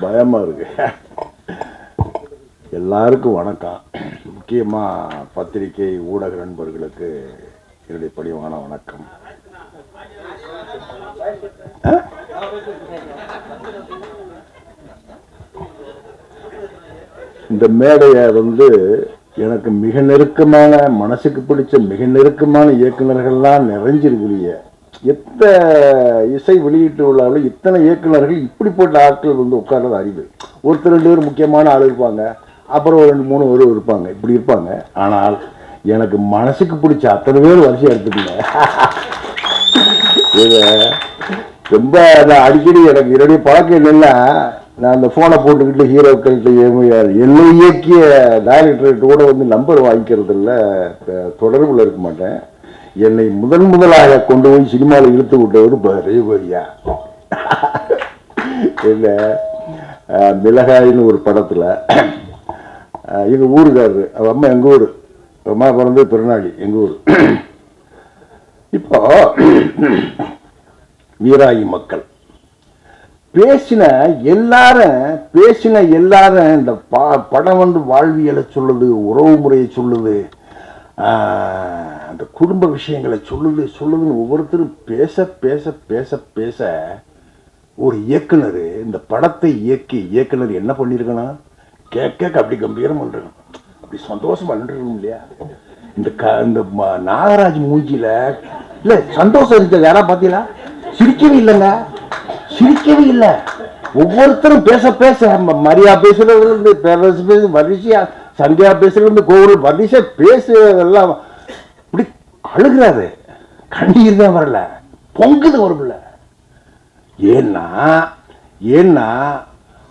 பயமா இருக்கு. எல்லாருக்கும் வணக்கம். முக்கியமா பத்திரிகை ஊடக நண்பர்களுக்கு என்னுடைய பணிவான வணக்கம். இந்த மேடையை வந்து எனக்கு மிக நெருக்கமான மனசுக்கு பிடிச்ச மிக நெருக்கமான இயக்குநர்கள்லாம் நிறைஞ்சிருக்கிறீங்க எத்த இசை வெளியீட்டு விழாவில் இத்தனை இயக்குநர்கள் இப்படிப்பட்ட ஆட்கள் வந்து உட்கார்றது அறிவு. ஒருத்தர் ரெண்டு பேர் முக்கியமான ஆள் இருப்பாங்க அப்புறம் ஒரு ரெண்டு மூணு பேரும் இருப்பாங்க இப்படி இருப்பாங்க. ஆனால் எனக்கு மனசுக்கு பிடிச்ச அத்தனை பேர் வரிசையாக எடுத்துக்கீங்க. இது ரொம்ப நான் அடிக்கடி எனக்கு என்னுடைய பழக்கம் என்னென்னா நான் அந்த ஃபோனை போட்டுக்கிட்டு ஹீரோக்கள்கிட்ட என்னை இயக்கிய டைரக்டர்கிட்ட கூட வந்து நம்பர் வாங்கிக்கிறதில்ல தொடர்பில் இருக்க மாட்டேன். என்னை முதன் முதலாக கொண்டு போய் சினிமாவில் இழுத்து விட்டவர் இப்போ ரேவரியா என்ன? மிளகாயின்னு ஒரு படத்தில் எங்கள் ஊருக்காரு அவ அம்மா எங்கள் ஊர்? அம்மா பிறந்து பிறநாளி எங்கள் ஊர்? இப்போ வீராயி மக்கள். பேசின எல்லாரும் பேசின எல்லாரும் இந்த பா- படம் வந்து வாழ்வியலை சொல்லுது உறவு முறையை சொல்லுது. அந்த குடும்ப விஷயங்களை சொல்லுது சொல்லுதுன்னு ஒவ்வொருத்தரும் பேச பேச பேச பேச ஒரு இயக்குனர் இந்த படத்தை இயக்கி இயக்குனர் என்ன பண்ணியிருக்கணும் கேட்க கேட்க அப்படி கம்பீரம் பண்ணிருக்கணும் அப்படி சந்தோஷம் பண்ணிருக்கணும் இல்லையா? இந்த க இந்த ம- நாகராஜ் மூஞ்சியில் இல்லை சந்தோஷம் இருந்தது யாரா பார்த்தீங்களா சிரிக்கவே இல்லைங்க. சிரிக்கவே இல்லை. ஒவ்வொருத்தரும் பேச பேச ம- மரியா பேசுறதுல பேச பேரரசு பேசு சந்தியா பேசுறது கோவில் வரிசை பேசுறதெல்லாம் இப்படி அழுகிறாரு. கண்ணீர் தான் வரல. பொங்குது வரும்ல ஏன்னா ஏன்னா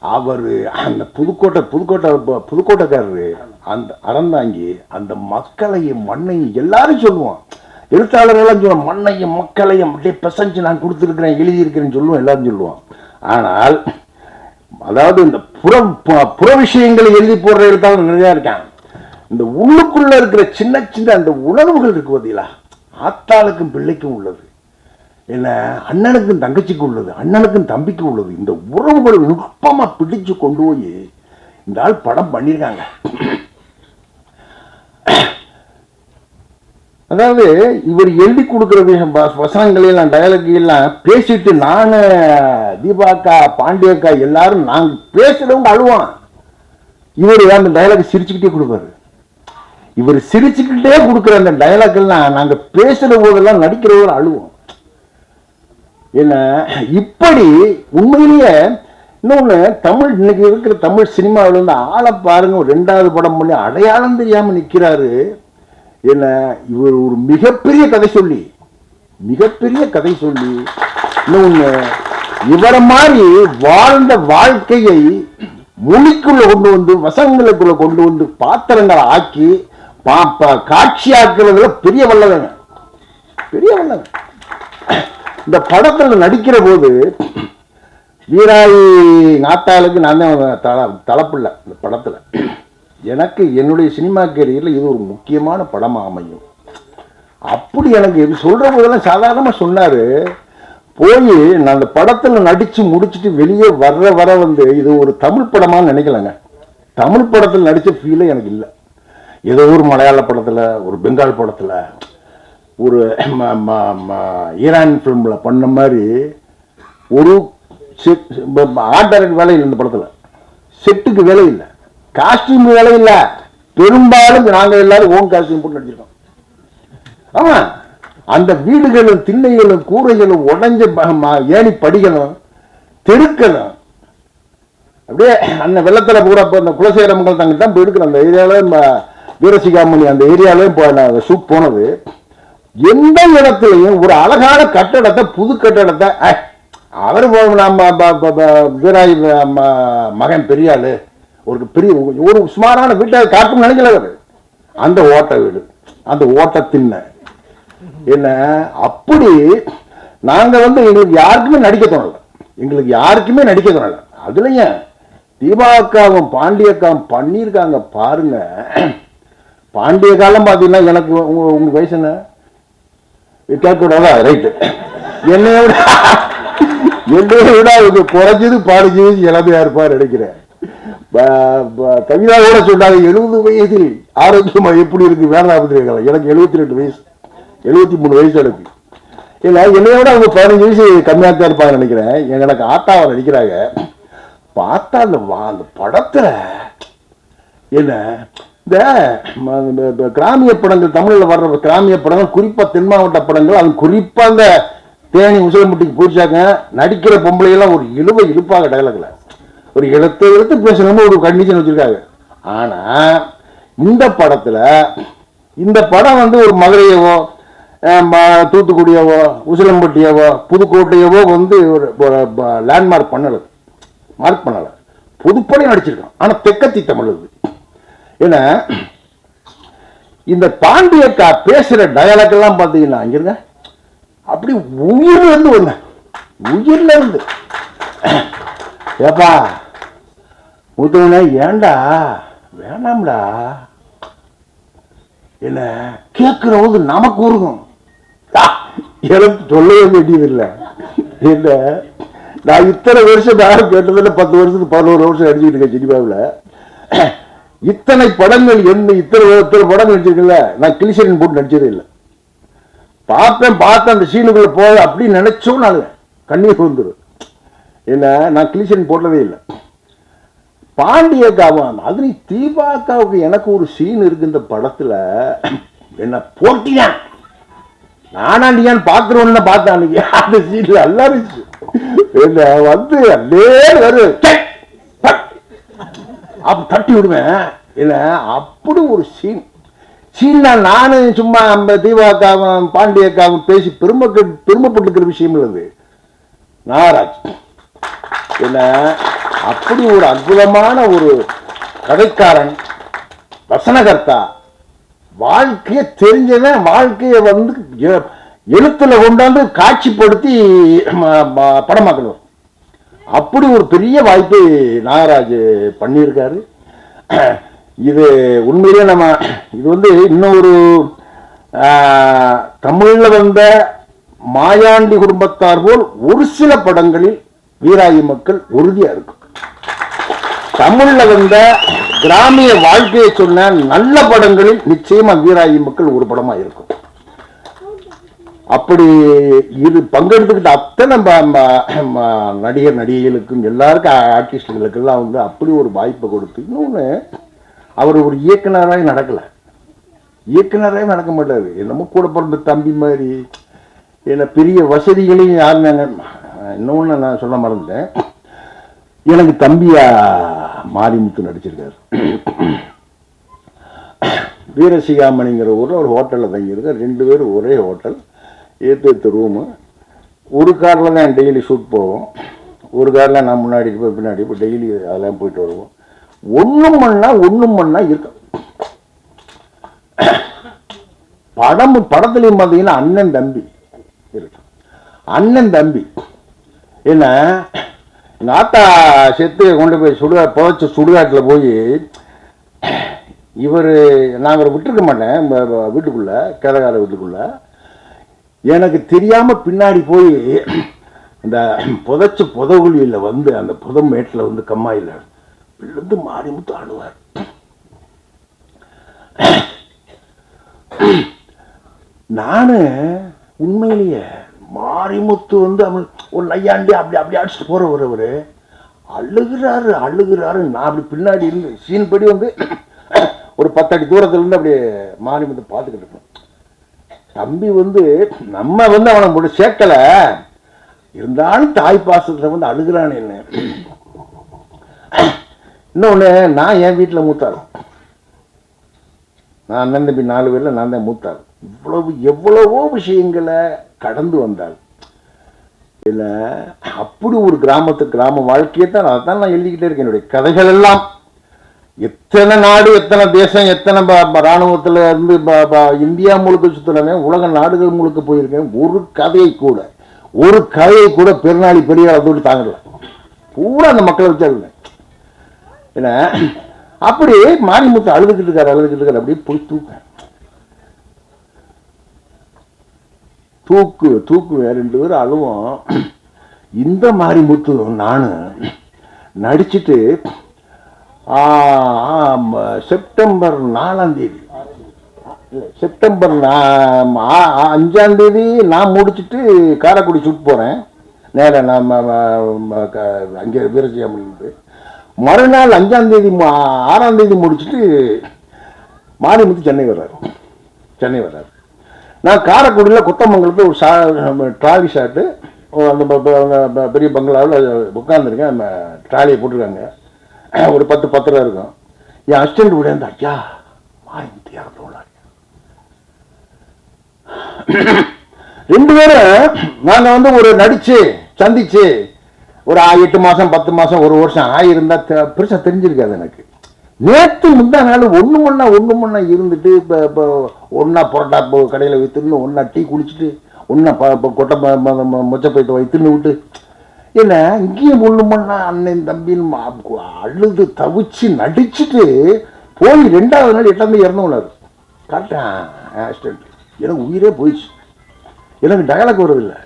அவர் அந்த புதுக்கோட்டை புதுக்கோட்டை புதுக்கோட்டைக்காரரு அந்த அறந்தாங்கி அந்த மக்களையும் மண்ணையும் எல்லாரும் சொல்லுவோம் எழுத்தாளர்கள்லாம் சொல்லுவோம் மண்ணையும் மக்களையும் அப்படியே பிசைஞ்சு நான் கொடுத்துருக்கிறேன் எழுதியிருக்கிறேன்னு சொல்லுவோம் எல்லாரும் சொல்லுவோம் ஆனால் அதாவது இந்த புற புற விஷயங்களை எழுதி போடுற எழுத்தாளர் நிறையா இருக்கான் இந்த உள்ளுக்குள்ள இருக்கிற சின்ன சின்ன அந்த உணர்வுகள் இருக்கு பார்த்தீங்களா ஆத்தாளுக்கும் பிள்ளைக்கும் உள்ளது. என்ன? அண்ணனுக்கும் தங்கச்சிக்கும் உள்ளது அண்ணனுக்கும் தம்பிக்கும் உள்ளது. இந்த உறவுகள் நுட்பமா பிடிச்சு கொண்டு போய் இந்த ஆள் படம் பண்ணியிருக்காங்க. அதாவது இவர் எழுதி கொடுக்குற விஷயம் வசனங்கள் எல்லாம் டயலாக் எல்லாம் பேசிட்டு நானு தீபாக்கா பாண்டியக்கா எல்லாரும் நாங்க பேசுறவங்க அழுவான். இவர் அந்த டயலாக் சிரிச்சுக்கிட்டே கொடுப்பாரு? இவர் சிரிச்சுக்கிட்டே கொடுக்குற அந்த டயலாக் எல்லாம் நாங்க பேசுற போதெல்லாம் நடிக்கிறவர் அழுவோம் என்ன இப்படி உண்மையிலேயே இன்னொன்று தமிழ் இன்னைக்கு இருக்கிற தமிழ் சினிமாவில் வந்து ஆளை பாருங்க ஒரு ரெண்டாவது படம் பண்ணி அடையாளம் தெரியாமல் நிற்கிறாரு என்ன இவர் ஒரு மிகப்பெரிய கதை சொல்லி மிகப்பெரிய கதை சொல்லி இன்னொன்று இவரை மாதிரி வாழ்ந்த வாழ்க்கையை மொழிக்குள்ள கொண்டு வந்து வசங்களுக்குள்ள கொண்டு வந்து பாத்திரங்களை ஆக்கி பா- காட்சி காட்சியாக்குறதுல பெரிய வல்லவன் பெரிய வல்லவன் இந்த படத்தில் நடிக்கிற போது வீராயி நாத்தாளுக்கு நான் தான் தல தலைப்பில்லை இந்த படத்தில். எனக்கு என்னுடைய சினிமா கேரியரில் இது ஒரு முக்கியமான படமாக அமையும். அப்படி எனக்கு இது சொல்கிற போதெல்லாம் சாதாரணமாக சொன்னார். போய் நான் அந்த படத்தில் நடித்து முடிச்சுட்டு வெளியே வர்ற வர வந்து இது ஒரு தமிழ் படமான்னு நினைக்கலங்க. தமிழ் படத்தில் நடித்த ஃபீலே எனக்கு இல்லை. ஏதோ ஒரு மலையாள படத்தில் ஒரு பெங்கால் படத்தில் ஒரு ம- ம- ம- ஈரான் ஃபிலிமில் பண்ண மாதிரி ஒரு செட் ஆர்ட் டைரக்ட் வேலை இல்லை இந்த படத்தில். செட்டுக்கு வேலை இல்லை. காஸ்டியூம் வேலை இல்லை. பெரும்பாலும் நாங்கள் எல்லாரும் ஓன் காஸ்டியூம் போட்டு நடிச்சிருக்கோம். ஆமா. அந்த வீடுகளும் திண்ணைகளும் கூரைகளும் உடஞ்ச ஏணி படிகளும் தெருக்களும் அப்படியே அந்த வெள்ளத்தில் பூரா இப்போ இந்த குலசேகரமங்கல் தங்க தான் போயிருக்கிறோம் அந்த ஏரியாவில் வீரசிகாமணி அந்த ஏரியாவிலையும் இப்போ நான் ஷூட் போனது. எந்த இடத்துலையும் ஒரு அழகான கட்டடத்தை புது கட்டடத்தை அவர் நம்ம வீராய் ம- மகன் பெரியாளு ஒரு பெரிய ஒரு சுமாரான வீட்டை காட்டும் நினைக்கல அவரு. அந்த ஓட்ட வீடு அந்த ஓட்ட திண்ணை. என்ன? அப்படி நாங்கள் வந்து எங்களுக்கு யாருக்குமே நடிக்க தோணலை. எங்களுக்கு யாருக்குமே நடிக்க தோணலை. அதுலையும் தீபாக்காவும் பாண்டியக்காவும் பண்ணியிருக்காங்க பாருங்க. பாண்டிய காலம் பார்த்தீங்கன்னா எனக்கு உங்க உங்க வயசு என்ன? கேட்கக்கூடாதா? ரைட்டு என்னைய விட என்னைய விட குறைஞ்சது பாடிஞ்சது இளமையா இருப்பார் நினைக்கிறேன். கவிதா கூட சொன்னாங்க எழுபது வயதில் ஆரோக்கியமா எப்படி இருக்கு வேதாபத்திரிகள் எனக்கு எழுபத்தி ரெண்டு வயசு. எழுபத்தி மூணு வயசு எனக்கு. இல்லை என்னைய விட அவங்க பதினஞ்சு வயசு கம்மியாக தான் இருப்பாங்க நினைக்கிறேன். எனக்கு ஆட்டாவை நடிக்கிறாங்க பார்த்தா அந்த வா- அந்த படத்தில் என்ன இந்த கிராமிய படங்கள் தமிழ்ல வர்ற கிராமிய படங்கள் குறிப்பா தென் மாவட்ட படங்கள் அது குறிப்பா அந்த தேனி உசிலம்பட்டிக்கு போயிச்சாங்க நடிக்கிற பொம்பளையெல்லாம் ஒரு இழுவை இழுப்பாக டயலாகில் ஒரு எழுத்து எடுத்து பேசணும்னு ஒரு கண்டிஷன் வச்சிருக்காங்க. ஆனா இந்த படத்துல இந்த படம் வந்து ஒரு மதுரையவோ தூத்துக்குடியவோ உசிலம்பட்டியவோ புதுக்கோட்டையவோ வந்து ஒரு லேண்ட்மார்க் பண்ணல. மார்க் பண்ணல. புதுப்படையும் நடிச்சிருக்கான். ஆனா தெக்கத்தி தமிழ் இது ஏன்னா இந்த பாண்டியக்கா பேசுற டயலாக் எல்லாம் பாத்தீங்கன்னா அங்கிருங்க அப்படி உயிர்ல இருந்து வந்த உயிர்ல இருந்து. ஏப்பா முத்துவனே ஏன்டா வேணாம்டா. என்ன? கேட்கிறவங்க நமக்கு உருகும். எனக்கு சொல்லவே வேண்டியதில்லை. என்ன? நான் இத்தனை வருஷம் நான் கேட்டதில்ல பத்து வருஷத்துக்கு பதினோரு வருஷம் நடிச்சுக்கிட்டு இருக்கேன் சினிமாவில். இத்தனை படங்கள் என்ன இத்தனை இத்தனை படம் நடிச்சிருக்கல நான் கிளிசரின் போட்டு நடிச்சதே இல்லை. பார்த்தேன் பார்த்தேன் அந்த சீனுக்குள்ளே போக அப்படின்னு நினைச்சோம் நான் கண்ணீர் வந்துடும் என்ன? நான் கிளிசரின் போட்டதே இல்லை. பாண்டியக்காவன் அது தீபாக்காவுக்கு எனக்கு ஒரு சீன் இருக்கு இந்த படத்துல என்ன போட்டியான் நானாண்டியான்னு பாக்குறோன்னு பார்த்தேன் அன்னைக்கு. அந்த சீன்ல நல்லா இருந்துச்சு. என்ன வந்து அப்படியே வரும் அப்ப தட்டி விடுவேன். என்ன? அப்படி ஒரு சீன் சீனா நானும் சும்மா அந்த தீபாக்காவும் பாண்டியக்காவும் பேசி பெருமை பெருமைப்பட்டுக்கிற விஷயம் இல்லது நாகராஜ். என்ன? அப்படி ஒரு அற்புதமான ஒரு கதைக்காரன் வசனகர்த்தா வாழ்க்கையை தெரிஞ்சவன் வாழ்க்கையை வந்து எழுத்துல கொண்டாந்து காட்சிப்படுத்தி படமாக்கணும் அப்படி ஒரு பெரிய வாய்ப்பு நாகராஜ் பண்ணியிருக்காரு. இது உண்மையிலேயே நம்ம இது வந்து இன்னொரு தமிழில் வந்த மாயாண்டி குடும்பத்தார் போல் ஒரு சில படங்களில் வீராயி மக்கள் உறுதியா இருக்கும். தமிழ்ல வந்த கிராமிய வாழ்க்கையை சொன்ன நல்ல படங்களில் நிச்சயமா வீராயி மக்கள் ஒரு படமா இருக்கும். அப்படி இது பங்கெடுத்துக்கிட்ட அத்தனை நடிகர் நடிகைகளுக்கும் எல்லாருக்கும் ஆர்டிஸ்டுகளுக்கெல்லாம் வந்து அப்படி ஒரு வாய்ப்பை கொடுத்து இன்னொன்று அவர் ஒரு இயக்குனராக நடக்கல. இயக்குனராக நடக்க மாட்டார். என்னமோ கூட பிறந்த தம்பி மாதிரி என்ன பெரிய வசதிகளையும் யாரும் இன்னொன்று நான் சொல்ல மறந்துட்டேன். எனக்கு தம்பியா மாரிமுத்து நடிச்சிருக்காரு. வீரசிகாமணிங்கிற ஊரில் ஒரு ஹோட்டலில் தங்கியிருக்கார். ரெண்டு பேரும் ஒரே ஹோட்டல் ஏற்று ஏற்று ரூமு ஒரு காரில் தான் டெய்லி ஷூட் போவோம். ஒரு காரில் நான் முன்னாடி போய் பின்னாடி இப்போ டெய்லி அதெல்லாம் போயிட்டு வருவோம். ஒன்றும் பண்ணால் ஒன்றும் பண்ணால் இருக்கும் படம் படத்துலையும் பார்த்தீங்கன்னா அண்ணன் தம்பி இருக்கு. அண்ணன் தம்பி. என்ன எங்கள் ஆத்தா செத்து கொண்டு போய் சுடுகா புதைச்ச சுடுகாட்டில் போய் இவர் நான் இவரை விட்டுருக்க மாட்டேன் வீட்டுக்குள்ளே ம- வீட்டுக்குள்ள வீட்டுக்குள்ள. எனக்கு தெரியாமல் பின்னாடி போய் இந்த புதைச்ச புதகுழியில் வந்து அந்த புதமேட்டில் வந்து கம்மாயில் விழுந்து மாறி முத்து ஆடுவார். நான் உண்மையிலேயே மாரிமுத்து வந்து அவன் ஒரு நையாண்டி அப்படி அப்படி அடிச்சுட்டு போகிற ஒருவர் அழுகிறாரு அழுகிறாரு. நான் அப்படி பின்னாடி இருந்து சீன் படி வந்து ஒரு பத்தடி தூரத்துல இருந்து அப்படியே மாரிமுத்து பார்த்துக்கிட்டு இருப்பேன். தம்பி வந்து நம்ம வந்து அவனை முடி சேர்க்கல. இருந்தாலும் தாய் பாசத்துல வந்து அழுகிறான் என்ன. இன்னொன்னு நான் என் வீட்டில் மூத்தாள். நான் அண்ணன் தம்பி நாலு பேர்ல நான் தான் மூத்தாள். இவ்வளவு எவ்வளவோ விஷயங்களை கடந்து வந்தாள். இதில் அப்படி ஒரு கிராமத்து கிராம வாழ்க்கையை தான் அதான் நான் எழுதிக்கிட்டே இருக்கேன். என்னுடைய கதைகள் எல்லாம். எத்தனை நாடு எத்தனை தேசம் எத்தனை இராணுவத்தில் இருந்து இந்தியா முழுக்க சுத்தினவன் உலக நாடுகள் முழுக்க போயிருக்கேன். ஒரு கதையை கூட ஒரு கதையை கூட பெருநாளி பெரிய அதோடு தாங்கல. பூரா அந்த மக்களை வச்சு அழுதேன் என்ன அப்படி மாரிமுத்து அழுதுகிட்டு இருக்காரு அழுதுகிட்டு இருக்காரு. அப்படியே போய் தூக்கேன் தூக்கு தூக்கு ரெண்டு பேரும் அழுவோம். இந்த மாதிரி முத்துதும் நான் நடிச்சுட்டு செப்டம்பர் நாலாம் தேதி. செப்டம்பர் அஞ்சாம் தேதி நான் முடிச்சுட்டு காரைக்குடி சுட்டு போகிறேன் நேராக நான் அங்கே வீரசியாமலேருந்து மறுநாள் அஞ்சாம் தேதி ஆறாம் தேதி முடிச்சிட்டு மாரிமுத்து சென்னை வர்றாரு. சென்னை வர்றாரு. நான் காரைக்குடியில் குத்தமங்கலத்தில் ஒரு சா ட்ராலி ஷாட்டு அந்த பெரிய பங்களாவில் உட்காந்துருக்கேன் நம்ம ட்ராலியை போட்டிருக்காங்க. ஒரு பத்து பத்து இருக்கும். என் அசிஸ்டண்ட் கூட இருந்தா ஐயா மாரிமுத்து இறந்துள்ளார் ரெண்டு பேரும் நாங்கள் வந்து ஒரு நடிச்சு சந்திச்சு ஒரு எட்டு மாதம் பத்து மாதம் ஒரு வருஷம் ஆகியிருந்தா தெ- தெரிஞ்சிருக்காது எனக்கு. நேற்று முந்தா நாள் ஒன்று ஒண்ணா ஒன்று ஒண்ணா இருந்துட்டு இப்போ இப்போ ஒன்றா புரோட்டா இப்போ கடையில் வைத்துன்னு ஒன்றா டீ குடிச்சிட்டு ஒன்றா ப கொட்டை ம- மொச்சை போயிட்டு வைத்துன்னு விட்டு. என்ன இங்கேயும் ஒன்று மண்ணா அண்ணன் தம்பின்னு மா- அழுது தவிச்சு நடிச்சுட்டு போய் ரெண்டாவது நாள் எட்டாம் தேதி இறந்தவனாரு. கரெக்டான் ஆக்சிடென்ட். எனக்கு உயிரே போயிடுச்சு. எனக்கு டகலக்கு வரதில்லை.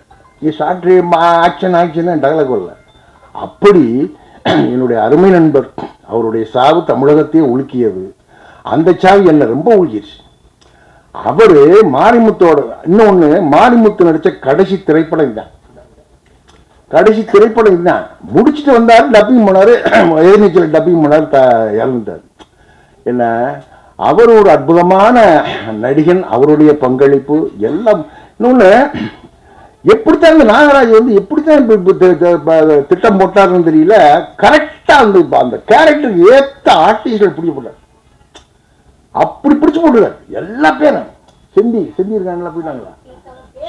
நீ ஷார்ட்ரி ஆக்ஷன் ஆக்ஷன் டகலக்கு வரல. அப்படி என்னுடைய அருமை நண்பர் அவருடைய சாவு தமிழகத்தையே உலுக்கியது. அந்த சாவு என்னை ரொம்ப உழுகிடுச்சு அவர் மாரிமுத்தோட இன்னொன்று மாரிமுத்து நடித்த கடைசி திரைப்படம் தான் கடைசி திரைப்படம் தான் முடிச்சுட்டு வந்தார் டப்பிங் போனார் எதிர்நீச்சல் டப்பிங் போனார் த இறந்துட்டார் என்ன? அவர் ஒரு அற்புதமான நடிகன் அவருடைய பங்களிப்பு எல்லாம். இன்னொன்று எப்படித்தான் இந்த நாகராஜ் வந்து எப்படித்தான் திட்டம் போட்டாருன்னு தெரியல கரெக்டாக அந்த இப்போ அந்த கேரக்டருக்கு ஏற்ற ஆர்டிஸ்டல் பிடிச்சி போட்டார். அப்படி பிடிச்சி போட்டுருக்காரு. எல்லா பேரும். செந்தி செந்தி இருக்காங்களா போயிட்டாங்களா?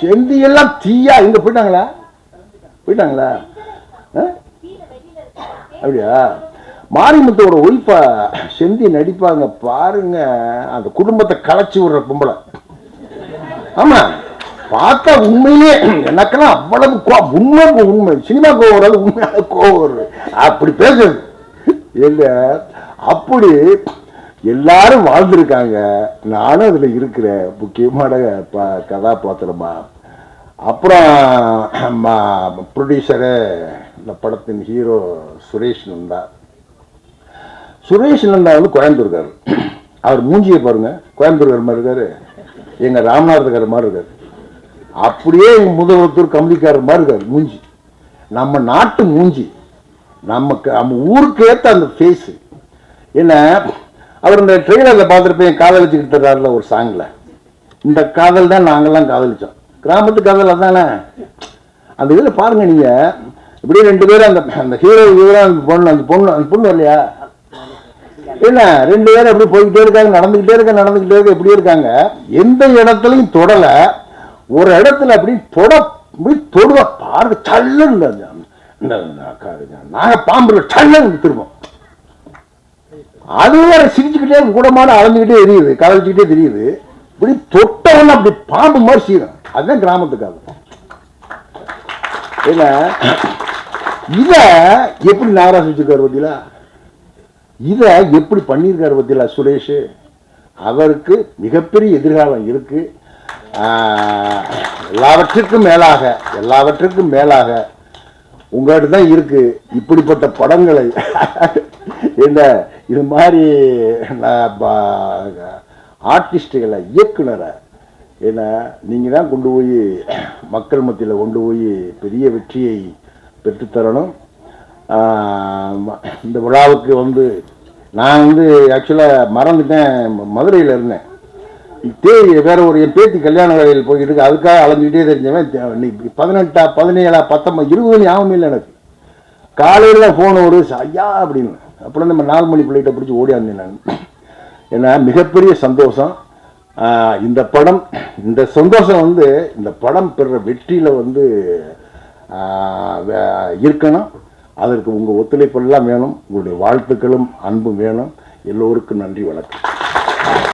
செந்தி எல்லாம் தீயா இங்க போயிட்டாங்களா? போயிட்டாங்களா? அப்படியா? மாரிமுத்தோட ஒய்ஃபா செந்தி நடிப்பாங்க பாருங்க அந்த குடும்பத்தை களைச்சி விடுற பொம்பளை. ஆமா. பார்த்தா உண்மையிலே எனக்கெல்லாம் அவ்வளவு கோ- உண்மை உண்மை சினிமா கோவம் வராது உண்மையான கோவம் வருது. அப்படி பேசுறது. எங்க அப்படி எல்லாரும் வாழ்ந்திருக்காங்க. நானும் அதுல இருக்கிறேன். முக்கியமான ப- கதாபாத்திரமா. அப்புறம் ப்ரொடியூசரு இந்த படத்தின் ஹீரோ சுரேஷ் நந்தா. சுரேஷ் நந்தா வந்து கோயம்புத்தூர்கார் அவர் மூஞ்சியை பாருங்க. கோயம்புத்தூர் மாதிரி இருக்காரு. எங்க ராமநாதகர் மாதிரி இருக்காரு. அப்படியே எங்க முதல்வத்தூர் கம்பளிக்காரர் மாதிரி இருக்காரு மூஞ்சி. நம்ம நாட்டு மூஞ்சி. நமக்கு நம்ம ஊருக்கு ஏற்ற அந்த ஃபேஸு என்ன அவர் இந்த ட்ரெய்லரில் பார்த்துருப்பேன் காதலிச்சுக்கிட்டு தர்றாருல ஒரு சாங்கில் இந்த காதல் தான் நாங்கள்லாம் காதலிச்சோம். கிராமத்து காதல் அதானே? அந்த இதில் பாருங்க நீங்க. இப்படியே ரெண்டு பேரும் அந்த அந்த ஹீரோ ஹீரோ அந்த பொண்ணு அந்த பொண்ணு அந்த பொண்ணு இல்லையா என்ன ரெண்டு பேரும் அப்படி போய்கிட்டே இருக்காங்க நடந்துக்கிட்டே இருக்க நடந்துக்கிட்டே இருக்க இப்படியே இருக்காங்க. எந்த இடத்துலையும் தொடலை. ஒரு இடத்துல அப்படி தொட அப்படி தொடுவா. பாருங்க சல்லுன்னு நாங்க பாம்புல சல்லுன்னு திரும்பும் அது வேற சிரிச்சுக்கிட்டே கூடமான அலைஞ்சுக்கிட்டே எரியுது கதளிச்சுக்கிட்டே தெரியுது. இப்படி தொட்டவன அப்படி பாம்பு மாதிரி சீரும். அதுதான் கிராமத்துக்காக. இல்ல இத எப்படி நாகராஜ் வச்சிருக்காரு பத்தியில இத எப்படி பண்ணியிருக்காரு பத்தியில சுரேஷ்? அவருக்கு மிகப்பெரிய எதிர்காலம் இருக்கு. எல்லாவற்றிற்கும் எல்லாவற்றுக்கும் மேலாக எல்லாவற்றுக்கும் மேலாக உங்கள்கிட்ட தான் இருக்கு இப்படிப்பட்ட படங்களை. என்ன இது மாதிரி ஆர்டிஸ்டுகளை இயக்குனரை என்ன நீங்கள் தான் கொண்டு போய் மக்கள் மத்தியில் கொண்டு போய் பெரிய வெற்றியை பெற்றுத்தரணும். இந்த விழாவுக்கு வந்து நான் வந்து ஆக்சுவலாக மறந்துட்டேன். மதுரையில் இருந்தேன். தே வேற ஒரு என் பேத்தி கல்யாண வேலையில் போய்கிட்டு இருக்கு அதுக்காக அலைஞ்சிக்கிட்டே தெரிஞ்சவன் இன்னைக்கு பதினெட்டா பதினேழா பத்தொம்பது இருபது ஞாபகம் இல்லை எனக்கு. காலையில் தான் ஃபோன் ஒரு ஐயா அப்படின்னு. அப்புறம் நம்ம நாலு மணி பிள்ளைகிட்ட பிடிச்சி ஓடியாந்தேன் நான். ஏன்னா மிகப்பெரிய சந்தோஷம். இந்த படம் இந்த சந்தோஷம் வந்து இந்த படம் பெற வெற்றியில் வந்து இருக்கணும். அதற்கு உங்கள் ஒத்துழைப்பெல்லாம் வேணும். உங்களுடைய வாழ்த்துக்களும் அன்பும் வேணும். எல்லோருக்கும் நன்றி வணக்கம்.